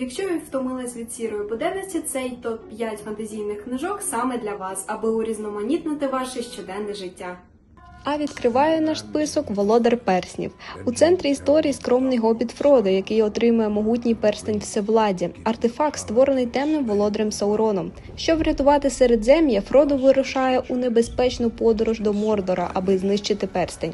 Якщо ви втомились від сірої буденності, цей топ 5 фантазійних книжок саме для вас, аби урізноманітнити ваше щоденне життя. А відкриває наш список Володар перснів. У центрі історії скромний гобіт Фродо, який отримує могутній перстень всевладі, артефакт, створений темним володарем Сауроном. Щоб врятувати середзем'я, Фродо вирушає у небезпечну подорож до Мордора, аби знищити перстень.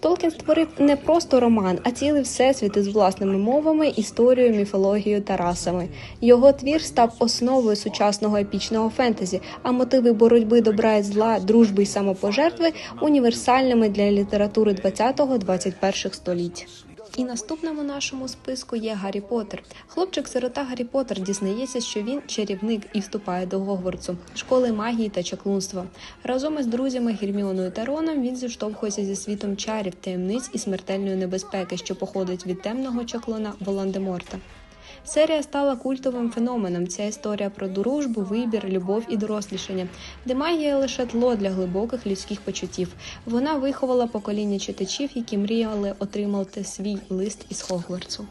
Толкін створив не просто роман, а цілий всесвіт із власними мовами, історією, міфологією та расами. Його твір став основою сучасного епічного фентезі, а мотиви боротьби добра і зла, дружби й самопожертви універсальними для літератури 20-21 століть. І наступним у нашому списку є Гаррі Поттер. Хлопчик-сирота Гаррі Поттер дізнається, що він чарівник і вступає до Гогвартсу, школи магії та чаклунства. Разом із друзями Герміоною та Роном він зіштовхується зі світом чарів, таємниць і смертельної небезпеки, що походить від темного чаклуна Волан-де-Морта. Серія стала культовим феноменом. Ця історія про дружбу, вибір, любов і дорослішання, де магія лише тло для глибоких людських почуттів. Вона виховала покоління читачів, які мріяли отримати свій лист із Хогвартсу.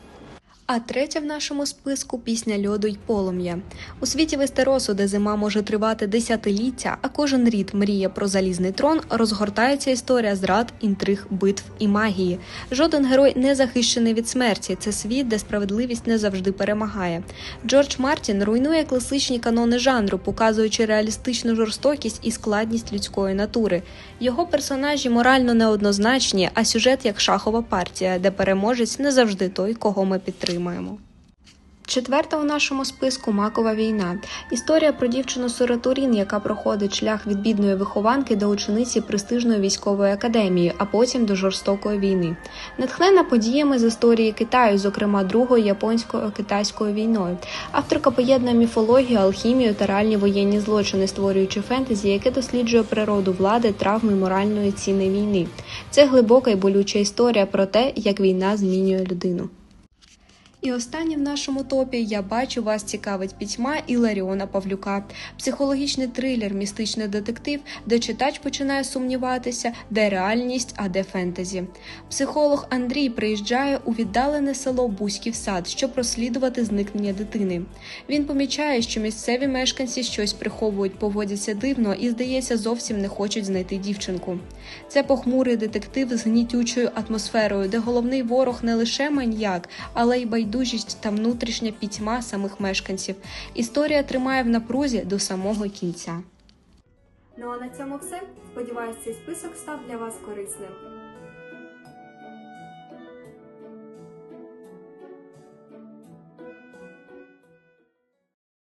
А третя в нашому списку пісня льоду й полум'я. У світі Вестеросу, де зима може тривати десятиліття, а кожен рід мріє про залізний трон, розгортається історія зрад, інтриг, битв і магії. Жоден герой не захищений від смерті. Це світ, де справедливість не завжди перемагає. Джордж Мартін руйнує класичні канони жанру, показуючи реалістичну жорстокість і складність людської натури. Його персонажі морально неоднозначні, а сюжет як шахова партія, де переможець не завжди той, кого ми підтримуємо. Четверта у нашому списку Макова війна. Історія про дівчину Сиротурін, яка проходить шлях від бідної вихованки до учениці престижної військової академії, а потім до жорстокої війни. Натхнена подіями з історії Китаю, зокрема Другою японсько-китайською війною. Авторка поєднує міфологію, алхімію та реальні воєнні злочини, створюючи фентезі, яке досліджує природу влади, травми, моральної ціни війни. Це глибока і болюча історія про те, як війна змінює людину. І останнє в нашому топі я бачу вас цікавить пітьма Іларіона Павлюка, психологічний трилер, містичний детектив, де читач починає сумніватися, де реальність, а де фентезі. Психолог Андрій приїжджає у віддалене село Бузьків сад, щоб розслідувати зникнення дитини. Він помічає, що місцеві мешканці щось приховують, поводяться дивно і, здається, зовсім не хочуть знайти дівчинку. Це похмурий детектив з гнітючою атмосферою, де головний ворог не лише маньяк, але й байдужість та внутрішня пітьма самих мешканців. Історія тримає в напрузі до самого кінця. Ну а на цьому все. Сподіваюсь, цей список став для вас корисним.